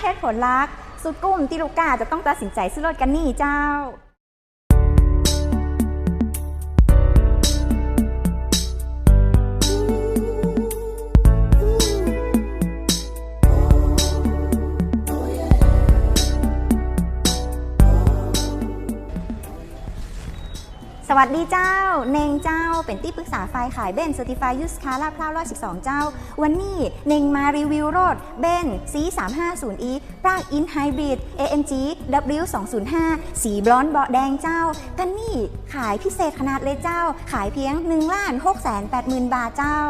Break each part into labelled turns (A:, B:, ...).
A: เหตุผลลักสุดกุ้มที่ลูกค้าจะต้องตัดสินใจซื้อรถกันนี่เจ้า สวัสดีเจ้า เนงเจ้า เป็นที่ปรึกษาไฟขายเบนเซอร์ติฟายยูสคาราพร้าวร้อยสิบสองเจ้า วันนี้เนงมารีวิวรถเบนซีสามห้าศูนย์อีปรากอินไฮบริด AMG W สองศูนย์ห้าสีบลอนเบาะแดงเจ้า กันนี่ขายพิเศษขนาดเลยเจ้า ขายเพียงหนึ่งล้านหกแสนแปดหมื่นบาทเจ้า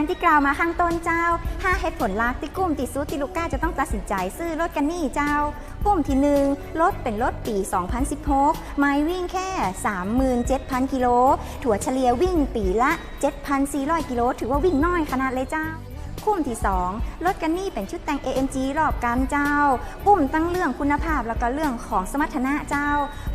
A: างที่กล่าวมาข้างต้นเจ้า5เหตุผลลักที่กุ้มติดซูติลูก้าจะต้องตัดสินใจซื้อรถกันนี่เจ้ากลุ่มที่1รถเป็นรถปี 2016 ไม้วิ่งแค่ 37,000 กิโล ถั่วเฉลี่ยวิ่งปีละ 7,400 กิโล ถือว่าวิ่งน้อยขนาดเลยเจ้า กลุ่มที่2รถกันนี่เป็นชุดแต่ง AMG รอบกันเจ้ากลุ่มตั้งเรื่องคุณภาพแล้วก็เรื่องของสมรรถนะเจ้า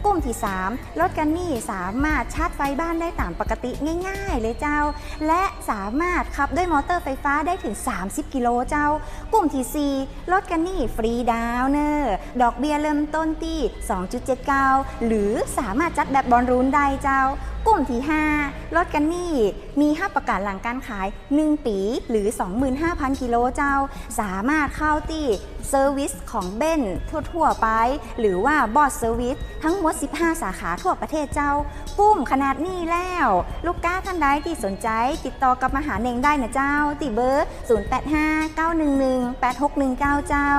A: กลุ่มที่3รถกันนี่สามารถชาร์จไฟบ้านได้ตามปกติง่าย ๆ เลยเจ้า และสามารถขับด้วยมอเตอร์ไฟฟ้าได้ถึง 30 กิโลเจ้ากลุ่มที่4รถกันนี่ฟรีดาวน์เนอร์ดอกเบี้ยเริ่มต้นที่ 2.79 หรือสามารถจัดแบบบอลรูนได้เจ้า กลุ่มที่5รถกันนี่มีห้าประกาศหลังการขาย 1 ปีหรือ 25,000 กิโลเจ้า สามารถเข้าที่เซอร์วิสของเบนทั่ว ๆ ไป หรือว่าบอสเซอร์วิสทั้งหมด 15 สาขาทั่วประเทศเจ้าปุ้มขนาดนี้แล้ว ลูกค้าท่านใดที่สนใจติดต่อกับมหาเนงได้นะเจ้า ติเบอร์ 0859118619 เจ้า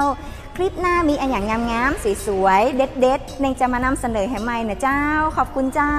A: คลิปหน้ามีอันอย่างงามๆสวยๆ เด็ดๆเนงจะมานำเสนอให้ใหม่นะเจ้า ขอบคุณเจ้า